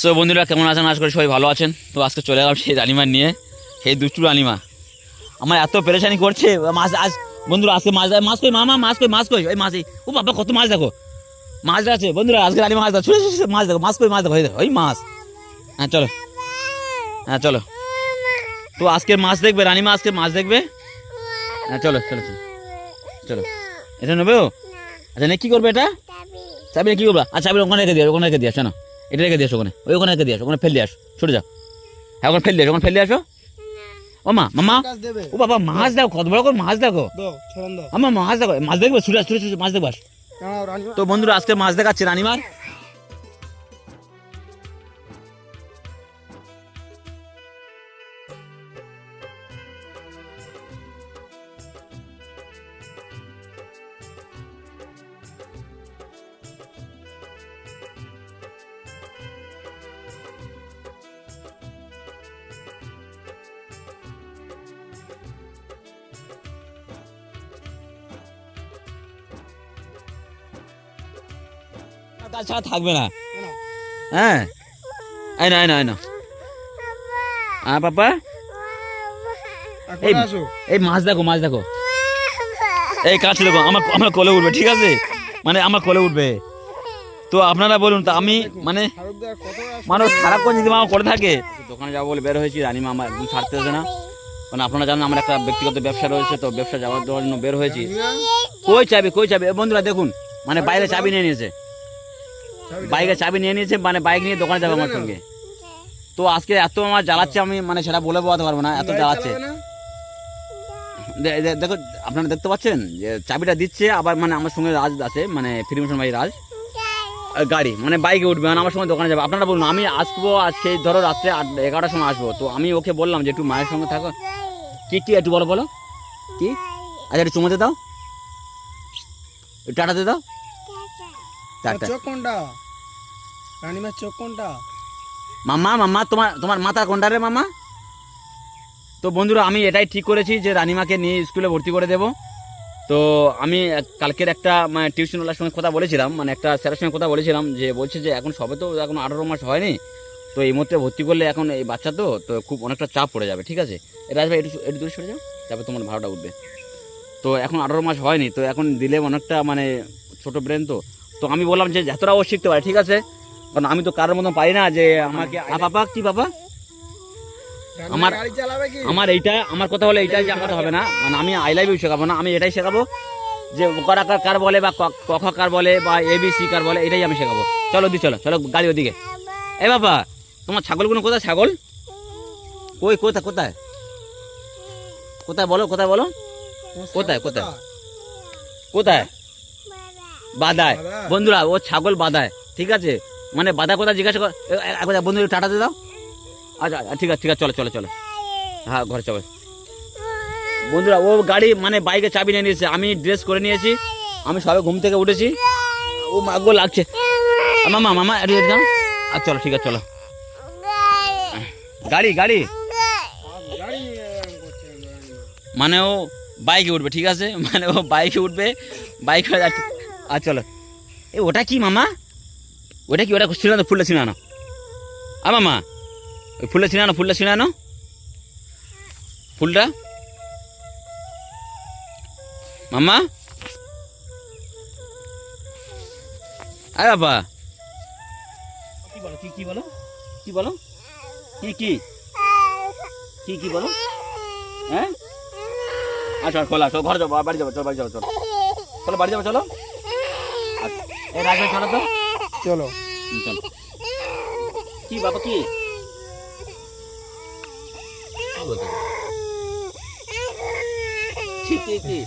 So বন্ধুরা কেমন আছেন? আজ করে সবাই ভালো আছেন। তো আজকে চলে গেলাম সেই রানিমা নিয়ে। সেই দুষ্টু রানিমা আমার এত পেরেশানি করছে। মাছ আজ বন্ধুরা আজকে মাছ দেয় মাছ কই মামা? মাছ কই মাছ কই? ওই মাছই ও বাবা কত মাছ দেখো। মাছ আছে। বন্ধুরা আজকে রানিমা মাছ দেখো ছুটে মাছ দেখো মাছ কই মাছ দেখো ওই দেখো ওই মাছ। হ্যাঁ চলো। হ্যাঁ চলো। তো আজকে মাছ দেখবে রানিমা আজকে মাছ দেখবে? হ্যাঁ চলো চলো চলো। চলো। এটা নেবে ও? আচ্ছা নে কি করবে এটা? চাবি। কি করবা? আচ্ছা চাবি ওখানে রেখে দিয়ে ওখানে রেখে দিয়ে আসো না এটা রেখে দিয়ে আসো ওখানে। ওই ওখানে রেখে দিয়ে আসো ওখানে ফেলে আসো ছুটে যাও। হ্যাঁ ওখানে ফেলে আসো ওখানে ফেলে আসো। ও মা মামা ও বাবা মাছ দেখো কত বড় করে মাছ দেখো। আমার মাছ দেখো মাছ দেখবে ছুটে ছুটে মাছ দেখবাস তো বন্ধুরা আজকে মাছ দেখাচ্ছে রানিমার। কাজ ছাড়া থাকবে না। হ্যাঁ। আয় না আয় না আয় না হ্যাঁ পাপা? এই- এই মাছ দেখো মাছ দেখো। এই কাছে দেখো আমার আমার কোলে উঠবে ঠিক আছে? মানে আমার কলে উঠবে। তো আপনারা বলুন তো আমি মানে মানুষ সারাক্ষণ যদি মামা করে থাকে। দোকানে যাব বলে বের হয়েছি রানিমা আমার একদম ছাড়তেছে না। মানে আপনারা জানেন আমার একটা ব্যক্তিগত ব্যবসা রয়েছে তো ব্যবসা যাওয়ার জন্য বের হয়েছি। কই চাবি কই চাবি? বন্ধুরা দেখুন মানে বাইরে চাবি নিয়ে নিয়েছে। বাইকে চাবি নিয়ে নিয়েছে মানে বাইক নিয়ে দোকানে যাবে আমার সঙ্গে। তো আজকে এত আমার জ্বালাচ্ছে আমি মানে সেটা বলে বোঝাতে পারব না এত জ্বালাচ্ছে। দে- দে- দেখো আপনারা দেখতে পাচ্ছেন যে চাবিটা দিচ্ছে আবার মানে আমার সঙ্গে রাজ আছে মানে ফিরিমোশন ভাই রাজ। আর গাড়ি মানে বাইকে উঠবে মানে আমার সঙ্গে দোকানে যাবে। আপনারা বলুন আমি আসব আজ সেই ধরো রাত্রে আট এগারোটার সময় আসব। তো আমি ওকে বললাম যে একটু মায়ের সঙ্গে থাকো। কি কি একটু বলো বলো। কি? আচ্ছা একটু চুমোতে দাও। একটু টাটাতে দাও। টাটা চোখ কোনটা? রানীমার চোখ কোনটা? মামা মামা তোমার তোমার মাথা কোনটা রে মামা তো বন্ধুরা আমি এটাই ঠিক করেছি যে রানিমাকে নিয়ে স্কুলে ভর্তি করে দেব। তো আমি কালকের একটা মানে টিউশনওয়ালার সঙ্গে কথা বলেছিলাম মানে একটা স্যারের সঙ্গে কথা বলেছিলাম যে বলছে যে এখন সবে তো এখন আঠারো মাস হয়নি তো এই মুহূর্তে ভর্তি করলে এখন এই বাচ্চা তো তো খুব অনেকটা চাপ পড়ে যাবে ঠিক আছে? এটা ভাই একটু একটু দূরে সরে যাও তারপরে তোমার ভাড়াটা উঠবে। তো এখন আঠারো মাস হয়নি তো এখন দিলে অনেকটা মানে ছোট ব্রেন তো। তো আমি বললাম যে যতটা ও শিখতে পারে ঠিক আছে? কারণ আমি তো কারোর মতন পারি না যে আমাকে বাবা কি বাবা? আমার- আমার এইটা আমার কথা হলো এইটাই যে আমার হবে না। মানে আমি আই লাইভ ইউ শেখাবো না আমি এটাই শেখাবো যে করা কার কার বলে বা ক- ক খ কার বলে বা এ বি সি কার বলে এটাই আমি শেখাবো। চলো দি চলো চলো গাড়ি ওদিকে। এ বাবা তোমার ছাগলগুলো কোথায় ছাগল? কই কোথায় কোথায়? কোথায় বলো কোথায় বলো? কোথায়, কোথায়? কোথায়? বাদায়? বন্ধুরা ও ছাগল বাদায় ঠিক আছে? মানে বাদা কোথায় জিজ্ঞাসা কর বন্ধু টাটাতে দাও। আচ্ছা আচ্ছা, ঠিক আছে ঠিক আছে চলো চলো চলো। হ্যাঁ ঘরে চলো। বন্ধুরা ও গাড়ি মানে বাইকে চাবি নিয়ে নিয়েছে। আমি ড্রেস করে নিয়েছি। আমি সবে ঘুম থেকে উঠেছি। ও মাগো লাগছে। মামা মামা দাও। আচ্ছা চলো ঠিক আছে চলো। গাড়ি গাড়ি। মানে ও বাইকে উঠবে ঠিক আছে? মানে ও বাইকে উঠবে। বাইক আর চলো। এ, ওটা কি, মামা? ওটা কি, ওটা ছিনানো ফুলটা ছিনানো আ, মামা, ওই ফুলটা ছিনানো ফুলটা ছিনানো ফুলটা। মামা। আয় বাবা। কি বলো, কি কি বলো? কি বলো? কি কি? কি কি বলো? হ্যাঁ? আচ্ছা খোলা, চলো, ঘরে যাব, বাড়ি যাব, চলো, বাড়ি যাব, চলো। চলো, বাড়ি যাব, চলো। এই রাজা চলো তো? চলো। চলো। কি বাবা কি? কি বলতে কি কি কি